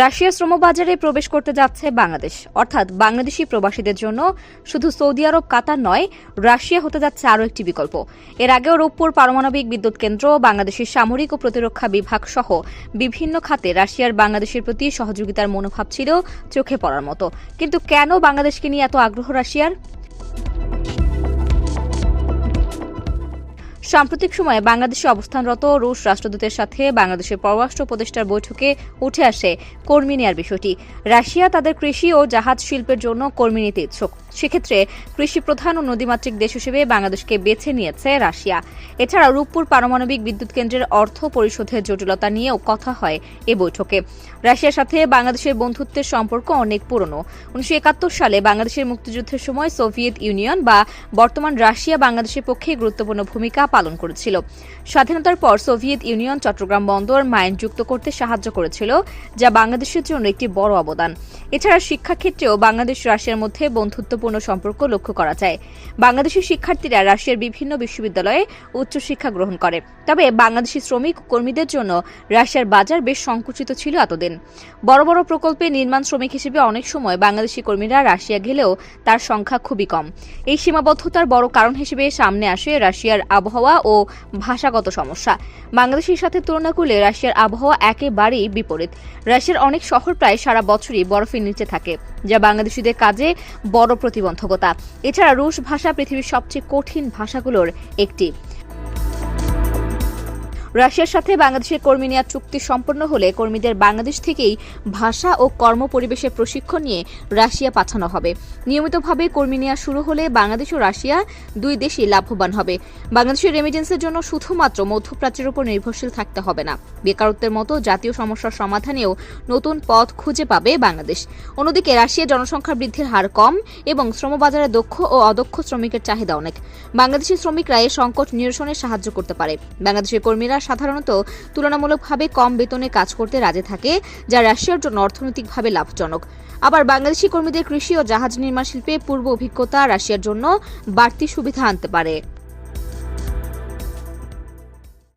Russia শ্রমবাজারে প্রবেশ করতে যাচ্ছে বাংলাদেশ। অর্থাৎ বাংলাদেশি প্রবাসীদের জন্য শুধু সৌদি আরব, কাতার নয়, রাশিয়া হতে যাচ্ছে আরও একটি বিকল্প। এর আগেও রূপপুর পারমাণবিক বিদ্যুৎ কেন্দ্র, বাংলাদেশের সামরিক ও প্রতিরক্ষা বিভাগ সহ বিভিন্ন খাতে রাশিয়ার বাংলাদেশের প্রতি সহযোগিতার মনোভাব ছিল চোখে পড়ার মতো। কিন্তু কেন বাংলাদেশকে নিয়ে এত আগ্রহ রাশিয়ার? সাম্প্রতিক সময়ে বাংলাদেশে অবস্থানরত রুশ রাষ্ট্রদূতের সাথে বাংলাদেশের পররাষ্ট্র উপদেষ্টার বৈঠকে উঠে আসে কর্মী নেয়ার বিষয়টি। রাশিয়া তাদের কৃষি ও জাহাজ শিল্পের জন্য কর্মী নিতে ইচ্ছুক। সেক্ষেত্রে কৃষি প্রধান ও নদীমাতৃক দেশ হিসেবে বাংলাদেশকে বেছে নিয়েছে রাশিয়া। এছাড়া রূপপুর পারমাণবিক বিদ্যুৎ কেন্দ্রের অর্থ পরিশোধের জটিলতা নিয়েও কথা হয় এ বৈঠকে। রাশিয়ার সাথে বাংলাদেশের বন্ধুত্বের সম্পর্ক অনেক পুরনো। উনিশশো একাত্তর সালে বাংলাদেশের মুক্তিযুদ্ধের সময় সোভিয়েত ইউনিয়ন বা বর্তমান রাশিয়া বাংলাদেশের পক্ষে গুরুত্বপূর্ণ ভূমিকা পালন করেছিল। স্বাধীনতার পর সোভিয়েত ইউনিয়ন চট্টগ্রাম বন্দর মাইন যুক্ত করতে সাহায্য করেছিল, যা বাংলাদেশের জন্য একটি বড় অবদান। এছাড়া শিক্ষাক্ষেত্রেও বাংলাদেশ রাশিয়ার মধ্যে বন্ধুত্বপূর্ণ সম্পর্ক লক্ষ্য করা যায়। বাংলাদেশের শিক্ষার্থীরা রাশিয়ার বিভিন্ন বিশ্ববিদ্যালয়ে উচ্চশিক্ষা গ্রহণ করে। তবে বাংলাদেশি শ্রমিক কর্মীদের জন্য রাশিয়ার বাজার বেশ সংকুচিত ছিল এতদিন। বড় বড় প্রকল্পে নির্মাণ শ্রমিক হিসেবে অনেক সময় বাংলাদেশি কর্মীরা রাশিয়া গেলেও তার সংখ্যা খুবই কম। এই সীমাবদ্ধতার বড় কারণ হিসেবে সামনে আসে রাশিয়ার আবহাওয়া ও ভাষাগত সমস্যা। বাংলাদেশের সাথে তুলনা করলে রাশিয়ার আবহাওয়া একেবারেই বিপরীত। রাশিয়ার অনেক শহর প্রায় সারা বছরই বরফের নিচে থাকে, যা বাংলাদেশিদের কাজে বড় প্রতিবন্ধকতা। এছাড়া রুশ ভাষা পৃথিবীর সবচেয়ে কঠিন ভাষাগুলোর একটি। রাশিয়ার সাথে বাংলাদেশের কর্মী নেওয়ার চুক্তি সম্পন্ন হলে কর্মীদের বাংলাদেশ থেকেই ভাষা ও কর্ম পরিবেশের প্রশিক্ষণ নিয়ে রাশিয়া পাঠানো হবে। নিয়মিতভাবে কর্মী নেওয়া শুরু হলে বাংলাদেশ ও রাশিয়া দুই দেশই লাভবান হবে। বাংলাদেশের রেমিটেন্সের জন্য শুধুমাত্র মধ্যপ্রাচ্যের উপর নির্ভরশীল থাকতে হবে না। বেকারত্বের মতো জাতীয় সমস্যার সমাধানেও নতুন পথ খুঁজে পাবে বাংলাদেশ। অন্যদিকে রাশিয়ার জনসংখ্যা বৃদ্ধির হার কম এবং শ্রমবাজারে দক্ষ ও অদক্ষ শ্রমিকের চাহিদা অনেক। বাংলাদেশি শ্রমিকরা এ সংকট নিরসনে সাহায্য করতে পারে। বাংলাদেশের কর্মীরা সাধারণত তুলনামূলকভাবে কম বেতনে কাজ করতে রাজি থাকে, যা রাশিয়ার জন্য অর্থনৈতিকভাবে লাভজনক। আবার বাংলাদেশি কর্মীদের কৃষি ও জাহাজ নির্মাণ শিল্পে পূর্ব অভিজ্ঞতা রাশিয়ার জন্য বাড়তি সুবিধা আনতে পারে।